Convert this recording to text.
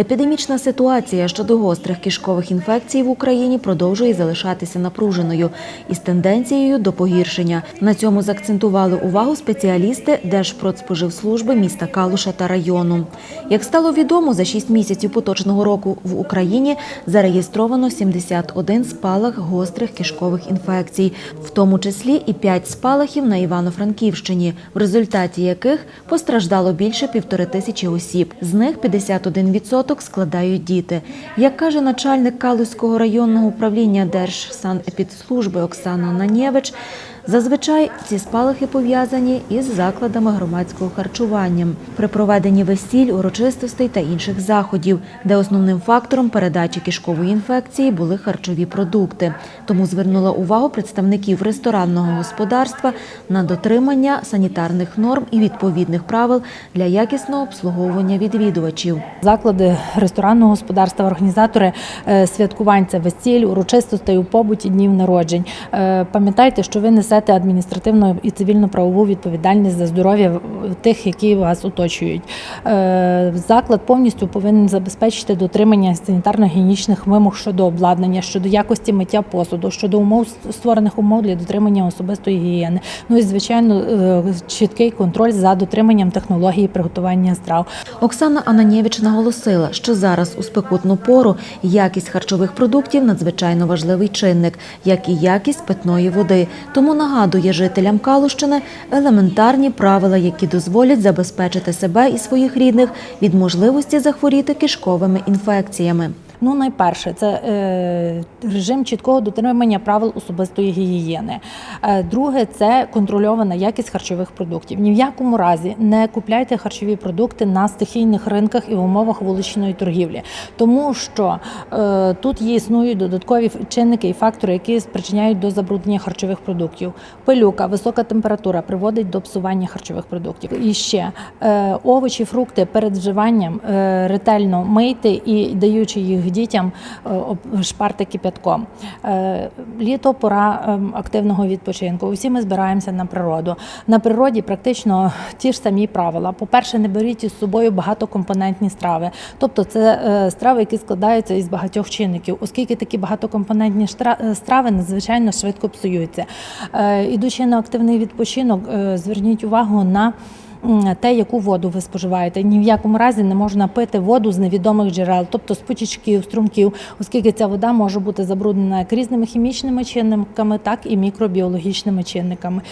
Епідемічна ситуація щодо гострих кишкових інфекцій в Україні продовжує залишатися напруженою із тенденцією до погіршення. На цьому заакцентували увагу спеціалісти Держпродспоживслужби міста Калуша та району. Як стало відомо, за 6 місяців поточного року в Україні зареєстровано 71 спалах гострих кишкових інфекцій, в тому числі і 5 спалахів на Івано-Франківщині, в результаті яких постраждало більше півтори тисячі осіб. З них 51% складають діти. Як каже начальник Калузького районного управління Держсанепідслужби Оксана Нанєвич, зазвичай ці спалахи пов'язані із закладами громадського харчування при проведенні весіль, урочистостей та інших заходів, де основним фактором передачі кишкової інфекції були харчові продукти. Тому звернула увагу представників ресторанного господарства на дотримання санітарних норм і відповідних правил для якісного обслуговування відвідувачів. Заклади ресторанного господарства, організатори е, святкувань це весіль, урочистостей у побуті днів народжень. Е, Пам'ятайте, що ви несете адміністративну і цивільно-правову відповідальність за здоров'я тих, які вас оточують. Е, Заклад повністю повинен забезпечити дотримання санітарно-гігієнічних вимог щодо обладнання, щодо якості миття посуду, щодо умов створених умов для дотримання особистої гігієни. Ну і звичайно е, чіткий контроль за дотриманням технології приготування страв. Оксана Ананєвич наголосила, що зараз у спекутну пору якість харчових продуктів надзвичайно важливий чинник, як і якість питної води. Тому нагадує жителям Калущини елементарні правила, які дозволять забезпечити себе і своїх рідних від можливості захворіти кишковими інфекціями. Ну, найперше, це е, режим чіткого дотримання правил особистої гігієни. Е, друге, це контрольована якість харчових продуктів. Ні в якому разі не купляйте харчові продукти на стихійних ринках і в умовах вуличної торгівлі, тому що е, тут є існують додаткові чинники і фактори, які спричиняють до забруднення харчових продуктів. Пилюка, висока температура приводить до псування харчових продуктів. І ще е, овочі, фрукти перед вживанням е, ретельно мийте і даючи їх дітям е, шпарти кипятком. Е, Літо пора ем, активного відпочинку. Усі ми збираємося на природу. На природі практично ті ж самі правила. По-перше, не беріть із собою багатокомпонентні страви, тобто це е, страви, які складаються із багатьох чинників, оскільки такі багатокомпонентні страви надзвичайно швидко псуються. Ідучи на активний відпочинок, зверніть увагу на те, яку воду ви споживаєте. Ні в якому разі не можна пити воду з невідомих джерел, тобто з потічків, струмків, оскільки ця вода може бути забруднена як різними хімічними чинниками, так і мікробіологічними чинниками.